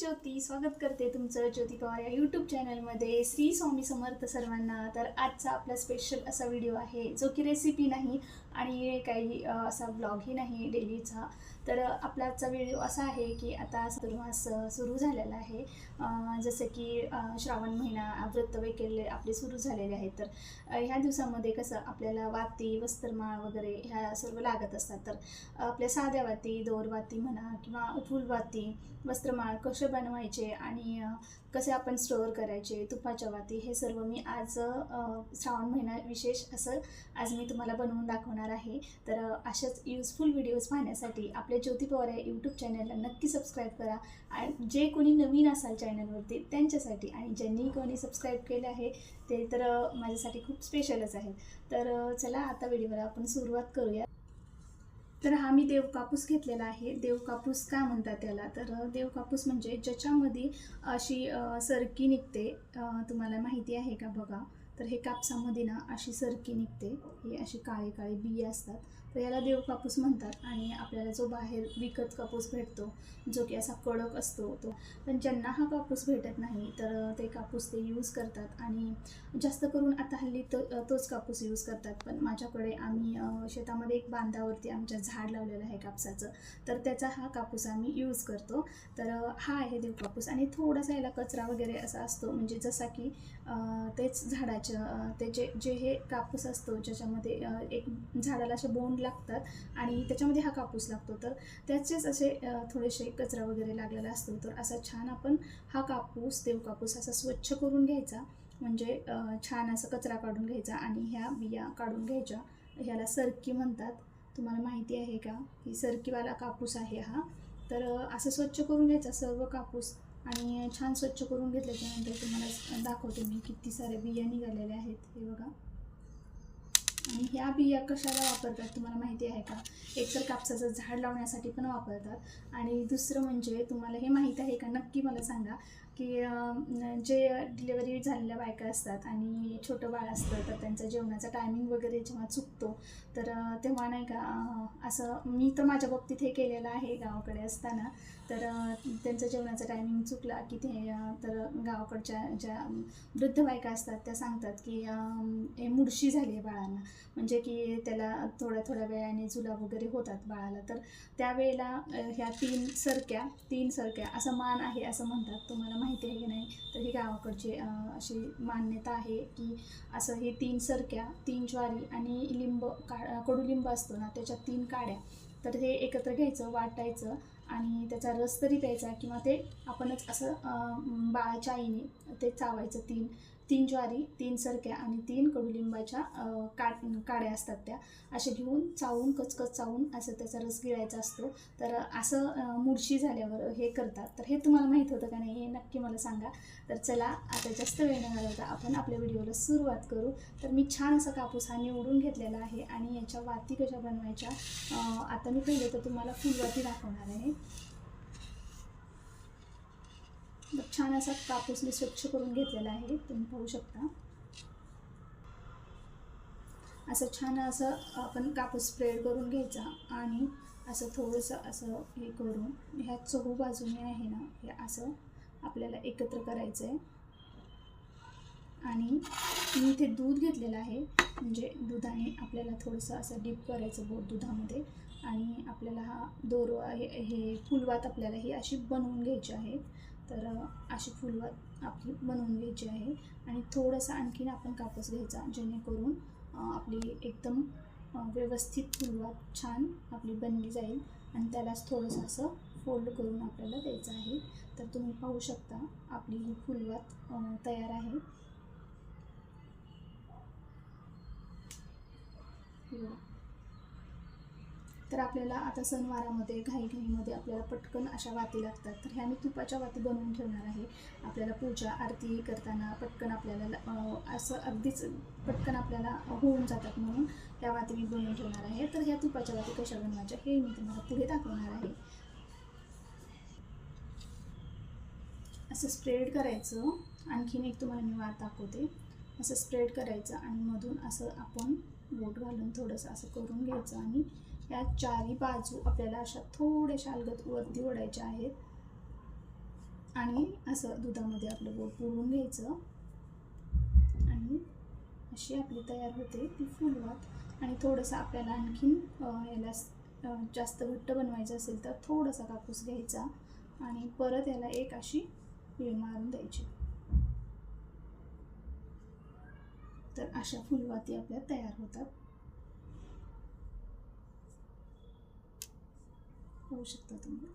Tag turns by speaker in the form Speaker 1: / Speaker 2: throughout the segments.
Speaker 1: ज्योती स्वागत करते तुमचं ज्योती पवार या यूट्यूब चॅनलमध्ये श्री स्वामी समर्थ सर्वांना. तर आजचा आपला स्पेशल असा व्हिडिओ आहे जो की रेसिपी नाही आणि काही असा ब्लॉगही नाही डेलीचा. तर आपला आजचा व्हिडिओ असा आहे की आता धनुर्मास सुरू झालेला आहे. जसं की श्रावण महिना व्रत वगैरे आपले सुरू झालेले आहेत. तर ह्या दिवसामध्ये कसं आपल्याला वाती वस्त्रमाळ वगैरे ह्या सर्व लागत असतात. तर आपल्या साध्या वाती दोरवाती म्हणा किंवा फुलवाती वस्त्रमाळ कसे बनवायचे आणि कसे आपण स्टोअर करायचे तुपाच्या वाती हे सर्व मी आज श्रावण महिना विशेष असं आज मी तुम्हाला बनवून दाखवणार आहे. तर अशाच युजफुल व्हिडिओज पाहण्यासाठी आपल्या ज्योती पवार या यूट्यूब चॅनलला नक्की सबस्क्राईब करा. आणि जे कोणी नवीन असाल चॅनलवरती त्यांच्यासाठी आणि ज्यांनी कोणी सबस्क्राईब केले आहे ते तर माझ्यासाठी खूप स्पेशलच आहे तर चला आता व्हिडिओला आपण सुरुवात करूया. तर हा मी देव कापूस घेतलेला आहे. देव कापूस का म्हणतात त्याला? तर देव कापूस म्हणजे ज्याच्यामध्ये अशी सरकी निघते. तुम्हाला माहिती आहे का? बघा. तर हे कापसामध्ये ना अशी सरकी निघते. हे अशी काळे काळे बिया असतात. तर याला देव कापूस म्हणतात आणि आपल्याला जो बाहेर विकत कापूस भेटतो जो की असा कडक असतो तो पण ज्यांना हा कापूस भेटत नाही तर ते कापूस ते यूज करतात. आणि जास्त करून आता हल्ली तो तोच कापूस यूज करतात. पण माझ्याकडे आम्ही शेतामध्ये एक बांधावरती आमच्या झाड लावलेलं आहे कापसाचं. तर त्याचा हा कापूस आम्ही यूज करतो. तर हा आहे देव कापूस. आणि थोडासा याला कचरा वगैरे असा असतो. म्हणजे जसा की तेच झाडाचं त्याचे ते जे जे हे कापूस असतो ज्याच्यामध्ये एक झाडाला असे बोंड लागतात आणि त्याच्यामध्ये हा कापूस लागतो. तर त्याचेच असे थोडेसे कचरा वगैरे लागलेला असतो. तर असा छान आपण हा कापूस देव कापूस असा स्वच्छ करून घ्यायचा. म्हणजे छान असा कचरा काढून घ्यायचा आणि ह्या बिया काढून घ्यायच्या. ह्याला सरकी म्हणतात. तुम्हाला माहिती आहे का? ही सरकीवाला कापूस आहे हा. तर असं स्वच्छ करून घ्यायचा सर्व कापूस आणि छान स्वच्छ करून घेतल्याच्यानंतर तुम्हाला दाखवते मी किती साऱ्या बिया निघालेल्या आहेत. हे बघा. आणि ह्या बिया कशाला वापरतात तुम्हाला माहिती आहे का? एक तर कापसाचं झाड लावण्यासाठी पण वापरतात. आणि दुसरं म्हणजे तुम्हाला हे माहीत आहे का? नक्की मला सांगा की जे डिलेवरी झालेल्या बायका असतात आणि छोटं बाळ असतं तर त्यांचा जेवणाचा टायमिंग वगैरे जेव्हा चुकतो तर तेव्हा नाही का असं मी तर माझ्या बाबतीत हे केलेलं आहे गावाकडे असताना. तर त्यांचं जेवणाचा टायमिंग चुकला की ते तर गावाकडच्या ज्या वृद्ध बायका असतात त्या सांगतात की हे मुडशी झाली आहे बाळांना. म्हणजे की त्याला थोड्या थोड्या वेळाने जुलाब वगैरे होतात बाळाला. तर त्यावेळेला ह्या तीन सरक्या तीन सरक्या असं मान आहे असं म्हणतात. तुम्हाला माहिती आहे की नाही? तर ही गावाकडची अशी मान्यता आहे की असं हे तीन सरक्या तीन ज्वारी आणि लिंब का कडुलिंब असतो ना त्याच्या तीन काड्या. तर हे एकत्र घ्यायचं वाटायचं आणि त्याचा रस तरी प्यायचा किंवा ते आपणच असं बाळाच्या आईने ते चावायचं तीन. तीन ज्वारी तीन सरक्या आणि तीन कडुलिंबाच्या काट काड्या असतात त्या. असे घेऊन चावून कचकच चावून असं त्याचा रस गिळायचा असतो. तर असं मुडशी झाल्यावर हे करतात. तर हे तुम्हाला माहीत होतं का नाही हे नक्की मला सांगा. तर चला आता जास्त वेळ न घालवता आपण आपल्या व्हिडिओला सुरुवात करू. तर मी छान असा कापूस हा निवडून घेतलेला आहे आणि याच्या वाती कशा बनवायच्या आता मी पहिले तर तुम्हाला फुलवाती दाखवणार आहे. छान असा कापूस मी स्वच्छ करून घेतलेला आहे तुम्ही पाहू शकता. असं छान असं आपण कापूस स्प्रेड करून घ्यायचा आणि असं थोडंसं असं हे करून ह्या चहू बाजूने आहे ना हे असं आपल्याला एकत्र करायचं आहे आणि मी इथे दूध घेतलेलं आहे म्हणजे दुधाने आपल्याला थोडंसं असं डीप करायचं बोट दुधामध्ये. आणि आपल्याला हा दोरो हे फुलवात आपल्याला ही अशी बनवून घ्यायची आहे. तर अशी फुलवात आपली बनवून घ्यायची आहे. आणि थोडंसं आणखीन आपण कापूस घ्यायचा जेणेकरून आपली एकदम व्यवस्थित फुलवात छान आपली बनली जाईल. आणि त्यालाच थोडंसं असं फोल्ड करून आपल्याला द्यायचं आहे. तर तुम्ही पाहू शकता आपली ही फुलवात तयार आहे. Yeah. तर आपल्याला आता सणवारामध्ये घाईघाईमध्ये आपल्याला पटकन अशा वाती लागतात. तर ह्या मी तुपाच्या वाती बनवून ठेवणार आहे. आपल्याला पूजा आरती करताना पटकन आपल्याला असं अगदीच पटकन आपल्याला होऊन जातात म्हणून ह्या वाती मी बनवून ठेवणार आहे. तर ह्या तुपाच्या वाती कशा बनवायच्या हे मी तुम्हाला पुढे दाखवणार आहे. असं स्प्रेड करायचं. आणखीन एक तुम्हाला मी वात दाखवते. असं स्प्रेड करायचं आणि मधून असं आपण बोट घालून थोडंसं असं करून घ्यायचं आणि या चारी बाजू आपल्याला अशा थोड्याशा अलगत वरती ओढायच्या आहेत. आणि असं दुधामध्ये आपलं बोट बुडवून घ्यायचं. आणि अशी आपली तयार होते ती फुलवात. आणि थोडंसं आपल्याला आणखीन याला जास्त घट्ट बनवायचं असेल तर थोडासा कापूस घ्यायचा. आणि परत याला एक अशी वेळ मारून द्यायची. तर अशा फुलवाती आपल्या तयार होतात. होऊ शकता तुम्ही.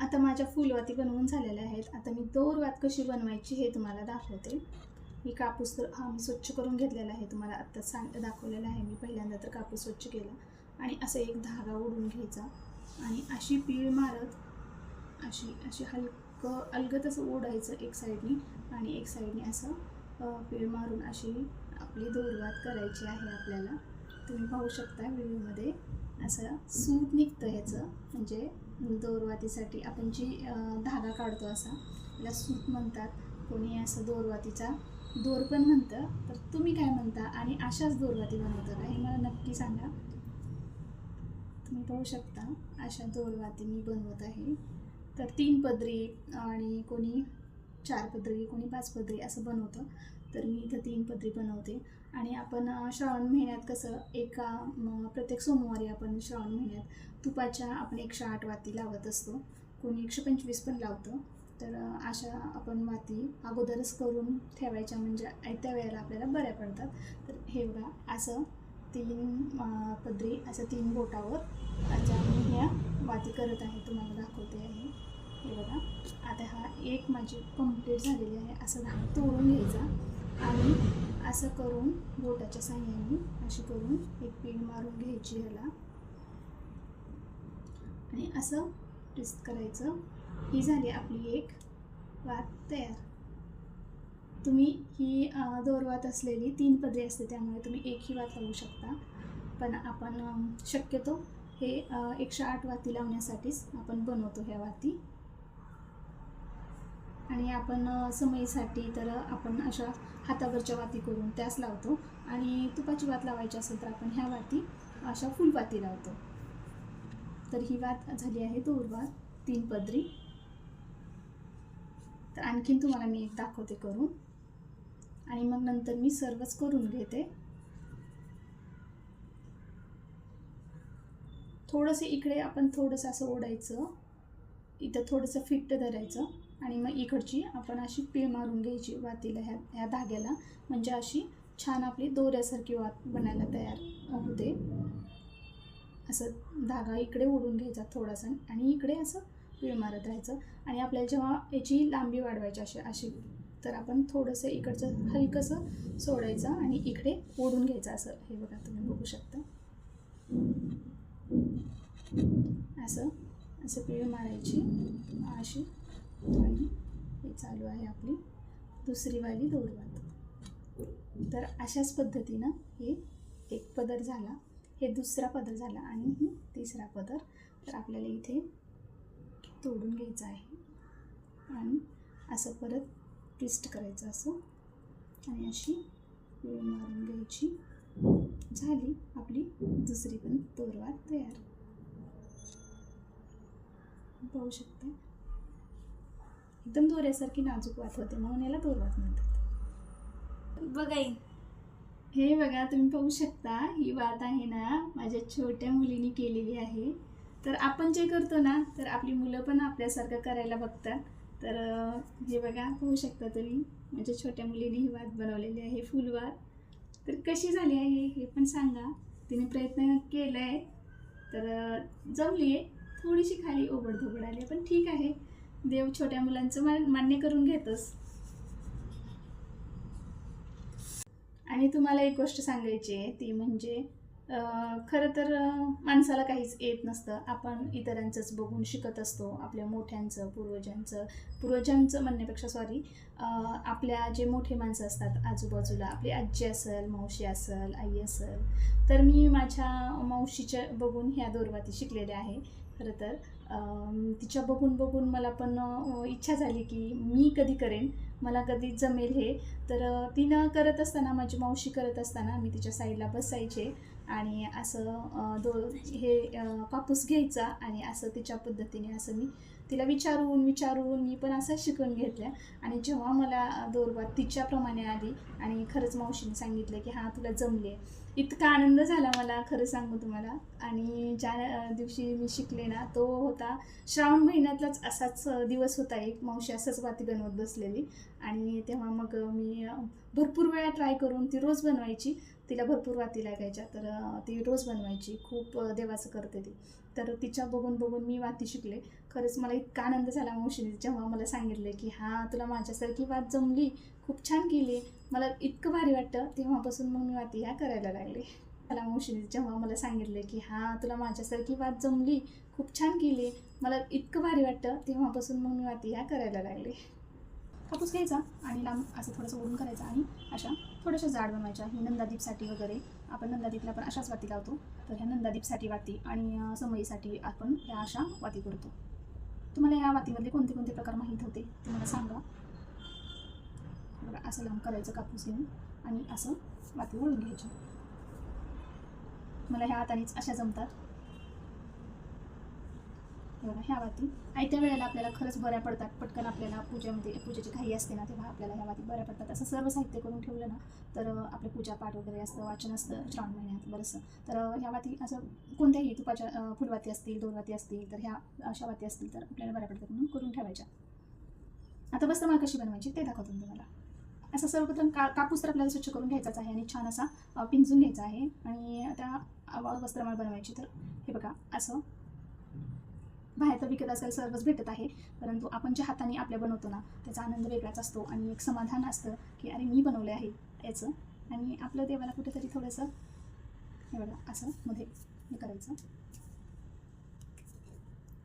Speaker 1: आता माझ्या फुलवाती बनवून झालेल्या आहेत. आता मी दोरवात कशी बनवायची हे तुम्हाला दाखवते. मी कापूस तर हा मी स्वच्छ करून घेतलेला आहे. तुम्हाला आत्ता सांग दाखवलेला आहे. मी पहिल्यांदा तर कापूस स्वच्छ केला आणि असं एक धागा ओढून घ्यायचा आणि अशी पीळ मारत अशी अशी हलकं अलगत असं ओढायचं एक साईडनी आणि एक साईडने असं पीळ मारून अशी आपली दोरवात करायची आहे आपल्याला. तुम्ही पाहू शकता व्हिडिओमध्ये. असं सूत निघतं ह्याचं. म्हणजे दोरवातीसाठी आपण जी धागा काढतो असा त्याला सूत म्हणतात. कोणी असं दोरवातीचा दोर पण म्हणतं. तर तुम्ही काय म्हणता आणि अशाच दोरवाती बनवता का? हे मला नक्की सांगा. तुम्ही पाहू शकता अशा दोरवाती मी बनवत आहे. तर तीन पदरी आणि कोणी चार पदरी कोणी पाच पदरी असं बनवतं. तर मी इथं तीन पदरी बनवते. आणि आपण श्रावण महिन्यात कसं एका प्रत्येक सोमवारी आपण श्रावण महिन्यात तुपाच्या आपण एकशे आठ वाती लावत असतो. कोणी एकशे पंचवीस पण लावतं. तर अशा आपण वाती अगोदरच करून ठेवायच्या म्हणजे आयत्या वेळेला आपल्याला बऱ्या पडतात. तर हे बघा असं तीन पदरी असं तीन बोटावर आता मी ह्या वाती करत आहे. तुम्हाला दाखवते आहे. हे बघा. आता हा एक माझी कंप्लीट झालेली आहे. असं धागा तोडून घ्यायचा. आणि असं करून बोटाच्या साह्याने अशी करून एक पीळ मारून घ्यायची ह्याला. आणि असं ट्विस्ट करायचं. ही झाली आपली एक वात तयार. तुम्ही ही दोरवात असलेली तीन पदरी असते त्यामुळे तुम्ही एक ही वात लावू शकता. पण आपण शक्यतो हे एकशे आठ वाती लावण्यासाठीच आपण बनवतो ह्या वाती. आणि आपण समईसाठी तर आपण अशा हातावरच्या वाती करून त्यास लावतो. आणि तुपाची वात लावायची असेल तर आपण ह्या वाती अशा फुलवाती लावतो. तर ही वात झाली आहे दोरवात तीन पदरी. तर आणखीन तुम्हाला मी एक दाखवते करून. आणि मग नंतर मी सर्वच करून घेते. थोडंसं इकडे आपण थोडंसं असं ओढायचं. इथं थोडंसं फिट्ट धरायचं. आणि मग इकडची आपण अशी पीळ मारून घ्यायची वातीला ह्या ह्या धाग्याला. म्हणजे अशी छान आपली दोऱ्यासारखी वात बनायला तयार होते. असं धागा इकडे ओढून घ्यायचा थोडासा आणि इकडे असं पीळ मारत राहायचं. आणि आपल्याला जेव्हा याची लांबी वाढवायची अशी अशी तर आपण थोडंसं इकडचं हलकंसं सोडायचं आणि इकडे ओढून घ्यायचं असं. हे बघा तुम्ही बघू शकता. असं असं पीळ मारायची. अशी आणि हे चालू आहे आपली दुसरीवाली दोरवात. तर अशाच पद्धतीनं हे एक पदर झाला हे दुसरा पदर झाला आणि ही तिसरा पदर. तर आपल्याला इथे तोडून घ्यायचं आहे. आणि असं परत ट्विस्ट करायचं असं. आणि अशी वेळ मारून घ्यायची. झाली आपली दुसरी पण तोरवात तयार. पाहू शकता. एकदम दोऱ्यासारखी नाजूक वात होते म्हणून याला दोरवात म्हणतात.
Speaker 2: बघाई
Speaker 1: हे बघा तुम्ही पाहू शकता ही वात आहे ना माझ्या छोट्या मुलीने केलेली आहे. तर आपण जे करतो ना तर आपली मुलं पण आपल्यासारखं करायला बघतात. तर हे बघा पाहू शकता तुम्ही माझ्या छोट्या मुलीने ही वात बनवलेली आहे फुलवात तर कशी झाली आहे हे पण सांगा. तिने प्रयत्न केला आहे तर जमली आहे थोडीशी खाली ओबडधोबड आली आहे, पण ठीक आहे. देव छोट्या मुलांचं मान मान्य करून घेतोच आणि तुम्हाला एक गोष्ट सांगायची आहे ती म्हणजे खरं तर माणसाला काहीच येत नसतं. आपण इतरांचंच बघून शिकत असतो आपल्या मोठ्यांचं पूर्वजांचं. पूर्वजांचं म्हणण्यापेक्षा सॉरी आपल्या जे मोठे माणसं असतात आजूबाजूला आपली आजी असेल मावशी असेल आई असेल तर मी माझ्या मावशीच्या बघून ह्या दोरवाती शिकलेल्या आहे खरं तर. तिच्या बघून बघून मला पण इच्छा झाली की मी कधी करेन मला कधी जमेल हे. तर तिनं करत असताना माझी मावशी करत असताना मी तिच्या साईडला बसायचे आणि असं दो हे कापूस घ्यायचा आणि असं तिच्या पद्धतीने असं मी तिला विचारून विचारून मी पण असं शिकून घेतल्या. आणि जेव्हा मला दोरबात तिच्याप्रमाणे आली आणि खरंच मावशीने सांगितलं की हां तुला जमले. इतका आनंद झाला मला खरं सांगू तुम्हाला. आणि ज्या दिवशी मी शिकले ना तो होता श्रावण महिन्यातलाच असाच दिवस होता एक. मावशी असंच वाती बनवत बसलेली. आणि तेव्हा मग मी भरपूर वेळा ट्राय करून ती रोज बनवायची. तिला भरपूर वाती लागायच्या तर ती रोज बनवायची खूप देवाचं करते ती. तर तिच्या बघून बघून मी वाती शिकले. खरंच मला इतका आनंद झाला मावशीने जेव्हा मला सांगितलं की हां तुला माझ्यासारखी वात जमली खूप छान केली मला इतकं भारी वाटतं. तेव्हापासून मग मी वाती ह्या करायला लागले. मला मावशीने जेव्हा मला सांगितलं की हां तुला माझ्यासारखी वात जमली खूप छान केली मला इतकं भारी वाटतं तेव्हापासून मग मी वाती ह्या करायला लागले. कापूस घ्यायचा आणि लांब असं थोडंसं ओढून करायचं आणि अशा थोड्याशा जाड बनवायच्या ही नंदादीपसाठी वगैरे. आपण नंदादीपला पण अशाच वाती लावतो. तर ह्या नंदादीपसाठी वाती आणि अं, समईसाठी आपण ह्या अशा वाती करतो. तुम्हाला ह्या वातीमधले कोणते कोणते प्रकार माहीत होते ते मला सांगा. बघा असं लांब करायचं कापूस घेऊन आणि असं वाती ओळून घ्यायची. मला ह्या हातानेच अशा जमतात. ह्या वाती आयत्या वेळेला आपल्याला खरंच बऱ्या पडतात. पटकन आपल्याला पूजेमध्ये पूजेची घाई असते ना तेव्हा आपल्याला ह्या वाती बऱ्या पडतात. असं सर्व साहित्य करून ठेवलं ना तर अं, आपलं पूजापाठ वगैरे असतं वाचन असतं श्रावण महिन्यात बरंचसं. तर ह्या वाती असं कोणत्याही तुपाच्या फुलवाती असतील दोन वाती असतील तर ह्या अशा वाती असतील तर आपल्याला बऱ्या पडतात म्हणून करून ठेवायच्या. आता वस्त्रमाळ कशी बनवायची ते दाखवतो तुम्हाला. असं सर्वप्रथम का कापूस तर आपल्याला स्वच्छ करून घ्यायचाच आहे आणि छान असा पिंजून घ्यायचा आहे. आणि त्या वस्त्रमाळ बनवायची तर हे बघा असं बाहेरचं विकत असेल सर्वच भेटत आहे. परंतु आपण ज्या हाताने आपल्या बनवतो ना त्याचा आनंद वेगळाच असतो आणि एक समाधान असतं की अरे मी बनवले आहे याचं. आणि आपलं देवाला कुठेतरी थोडंसं हे बघा असं मध्ये हे करायचं.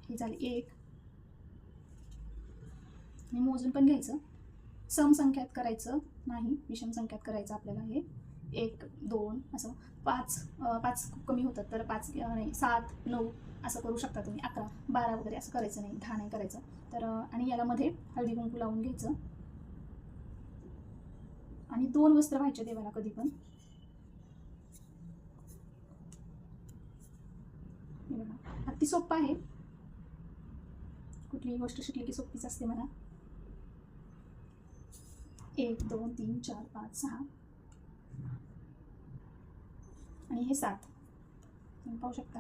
Speaker 1: हे झाले एक. आणि मोजून पण घ्यायचं. समसंख्यात करायचं नाही विषम संख्यात करायचं आपल्याला हे. एक दोन असं पाच पाच खूप कमी होतात तर पाच नाही सात नऊ असं करू शकता तुम्ही. अकरा बारा वगैरे असं करायचं नाही. दहा नाही करायचं. तर आणि याला मध्ये हळदी कुंकू लावून घ्यायचं. आणि दोन वस्त्र व्हायचे देवाला कधी पण. अगदी सोपं आहे. कुठलीही गोष्ट शिकली की सोपीच असते म्हणा एक दोन तीन चार पाच सहा. आणि हे सात. तुम्ही पाहू शकता.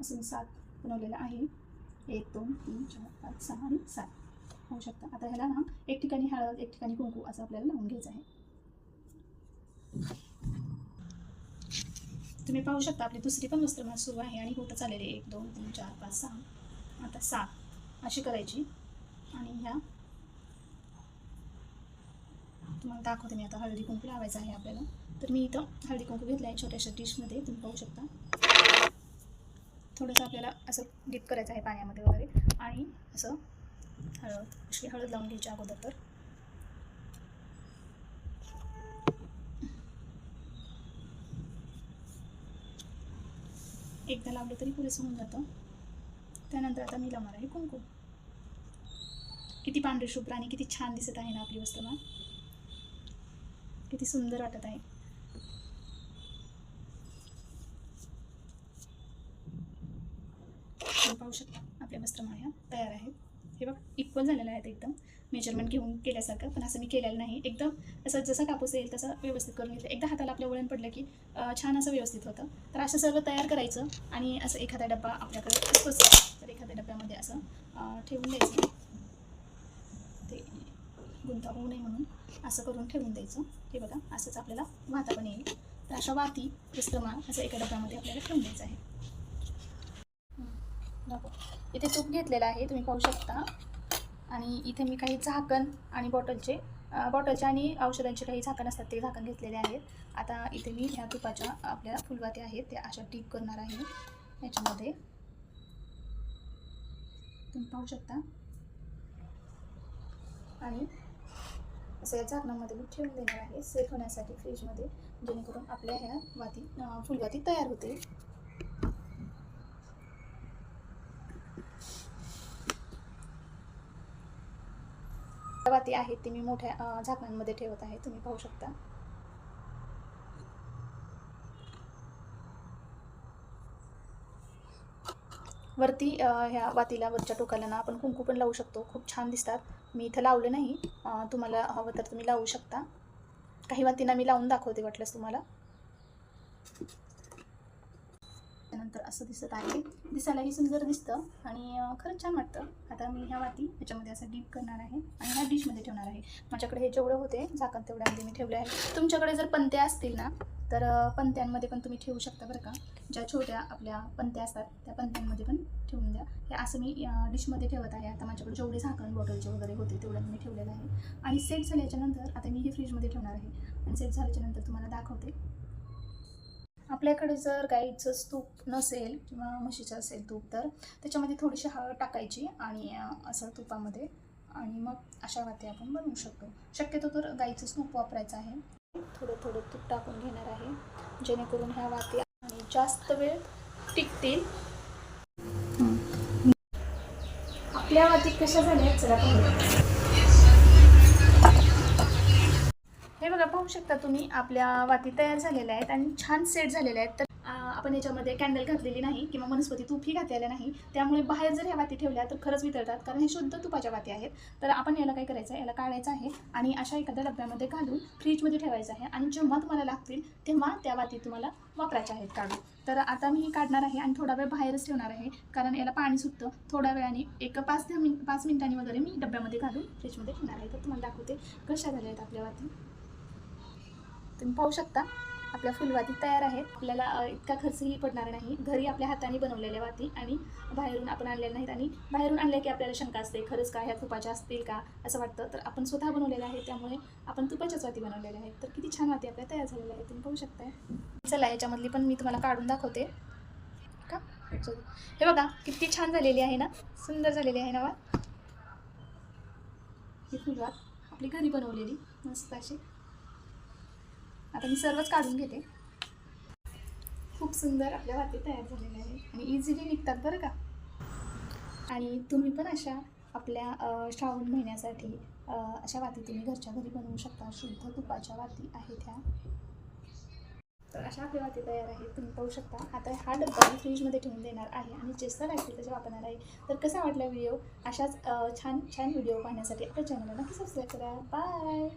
Speaker 1: असं मी सात बनवलेलं आहे. एक दोन तीन चार पाच सहा आणि सात. पाहू शकता. आता ह्याला ना एक ठिकाणी हळद एक ठिकाणी कुंकू असं आपल्याला लावून घ्यायचं आहे. तुम्ही पाहू शकता आपली दुसरी पण वस्त्रमाळ सुरू आहे आणि होतं चाललेले एक दोन तीन चार पाच सहा. आता सात अशी करायची. आणि ह्या तुम्हाला दाखवते मी आता हळदी कुंकू लावायचं आहे आपल्याला. तर मी इथं हळदी कुंकू घेतलं आहे छोट्याशा डिशमध्ये तुम्ही पाहू शकता. थोडंसं आपल्याला असं डीप करायचं आहे पाण्यामध्ये वगैरे. आणि असं हळद अशी हळद लावून घ्यायची अगोदर तर. एकदा लावलं तरी पुरेसं होऊन जातं. त्यानंतर आता मी लावणार आहे कुंकू. किती पांढरे शुभ्र आणि किती छान दिसत आहे ना आपली वस्त्रमाळ किती सुंदर वाटत आहे तुम्ही पाहू शकता. आपल्या वस्त्रमाळ्या तयार आहेत. हे बघ इक्वल झालेलं आहेत एकदम. मेजरमेंट घेऊन केल्यासारखं पण असं मी केलेलं नाही. एकदम असं जसं कापूस येईल तसं व्यवस्थित करून घेतलं. एकदा हाताला आपल्या वळण पडलं की छान असं व्यवस्थित होतं. तर असं सर्व तयार करायचं आणि असं एखादा डब्बा आपल्याकडे असतोच. तर एखाद्या डब्यामध्ये असं ठेवून द्यायचं. ते गुंता होऊ नये म्हणून असं करून ठेवून द्यायचं. हे बघा असंच आपल्याला वाहता पण येईल. तर अशा वाती वस्त्रमाळ असं एका डब्यामध्ये आपल्याला ठेवून द्यायचं आहे. इथे तूप घेतलेलं आहे तुम्ही पाहू शकता. आणि इथे मी काही झाकण आणि बॉटलचे बॉटलचे आणि औषधांचे काही झाकण असतात ते झाकण घेतलेले आहेत. आता इथे मी ह्या तुपाच्या आपल्या फुलवाती आहेत त्या अशा टीप करणार आहे. याच्यामध्ये तुम्ही पाहू शकता. आणि असं या झाकणामध्ये मी ठेवून देणार आहे सेफ होण्यासाठी फ्रीजमध्ये जेणेकरून आपल्या ह्या वाती फुलवाती तयार होते वाती आहेत ती मी मोठ्या झाकणांमध्ये ठेवत आहे. तुम्ही पाहू शकता. वरती ह्या वातीला वरच्या टोकाला ना आपण कुंकू पण लावू शकतो. खूप छान दिसतात. मी इथं लावले नाही. तुम्हाला हवं तर तुम्ही लावू शकता. काही वातींना मी लावून दाखवते वाटल्यास तुम्हाला. त्यानंतर असं दिसत आहे. दिसायलाही सुंदर दिसतं आणि खरंच छान वाटतं. आता मी ह्या वाती ह्याच्यामध्ये असं डीप करणार आहे आणि ह्या डिशमध्ये ठेवणार आहे. माझ्याकडे हे जेवढं होते झाकण तेवढ्या आधी मी ठेवले आहे. तुमच्याकडे जर पंत्या असतील ना तर पंत्यांमध्ये पण तुम्ही ठेवू शकता बरं का. ज्या छोट्या आपल्या पंत्या असतात त्या पंत्यांमध्ये पण ठेवून द्या. हे असं मी डिशमध्ये ठेवत आहे. आता माझ्याकडे जेवढे झाकण बॉटलचे वगैरे होते तेवढ्या मी ठेवलेलं आहे. आणि सेट झाल्याच्यानंतर आता मी हे फ्रीजमध्ये ठेवणार आहे. आणि सेट झाल्याच्यानंतर तुम्हाला दाखवते. आपल्याकडे जर गाईचं तूप नसेल किंवा म्हशीचं असेल तूप तर त्याच्यामध्ये थोडीशी हळद टाकायची आणि असं तुपामध्ये आणि मग अशा वाती आपण बनवू शकतो. शक्यतो तर गाईचंच तूप वापरायचं आहे. थोडं थोडं तूप टाकून घेणार आहे. जेणेकरून ह्या वाती आणि जास्त वेळ टिकतील. आपल्या वाती कशा झाल्या चला हे बघा पाहू शकता तुम्ही आपल्या वाती तयार झालेल्या आहेत आणि छान सेट झालेल्या आहेत. तर आपण याच्यामध्ये कॅन्डल घातलेली नाही किंवा वनस्पती तूपही घातलेलं नाही. त्यामुळे बाहेर जर ह्या वाती ठेवल्या तर खरंच वितळतात कारण हे शुद्ध तुपाच्या वाती आहेत. तर आपण याला काय करायचं आहे? याला काढायचं आहे आणि अशा एखाद्या डब्यामध्ये घालून फ्रीजमध्ये ठेवायचं आहे आणि जेव्हा तुम्हाला लागतील तेव्हा त्या वाती तुम्हाला वापरायच्या आहेत काढून. तर आता मी काढणार आहे आणि थोडा वेळ बाहेरच ठेवणार आहे कारण याला पाणी सुटतं. थोड्या वेळाने एक पाच दहा मिन पाच मिनिटांनी वगैरे मी डब्यामध्ये घालून फ्रीजमध्ये ठेवणार आहे. तर तुम्हाला दाखवते कशा झाल्या आहेत आपल्या वाती. तुम्ही पाहू शकता. आपल्या फुलवाती तयार आहेत. आपल्याला इतका खर्चही पडणार नाही. घरी आपल्या हाताने बनवलेल्या वाती आणि बाहेरून आपण आणलेल्या नाहीत आणि बाहेरून आणल्या की आपल्याला शंका असते खरंच का ह्या तुपाच्या असतील का? असं वाटतं. तर आपण स्वतः बनवलेल्या आहेत. त्यामुळे आपण तुपाच्याच वाती बनवलेल्या आहेत. तर किती छान वाती आपल्या तयार झालेल्या आहेत. तुम्ही पाहू शकताय. चला याच्यामधली पण मी तुम्हाला काढून दाखवते. का? हे बघा किती छान झालेली आहे ना? सुंदर झालेली आहे ना वा ही फुलवात आपली घरी बनवलेली. मस्त अशी. आता मी सर्वच काढून घेते. खूप सुंदर आपल्या वाती तयार झालेल्या आहेत आणि इझिली निघतात बरं का. आणि तुम्ही पण अशा आपल्या श्रावण महिन्यासाठी अशा वाती तुम्ही घरच्या घरी बनवू शकता. शुद्ध तुपाच्या वाती आहेत ह्या. तर अशा आपल्या वाती तयार आहेत. तुम्ही पाहू शकता. आता हा डब्बा मी फ्रीजमध्ये ठेवून देणार आहे आणि जेस्त लागतील त्याच्या वापरणार आहे तर कसा वाटला व्हिडिओ? अशाच छान छान व्हिडिओ पाहण्यासाठी आपल्या चॅनलला नक्की सबस्क्राईब करा. बाय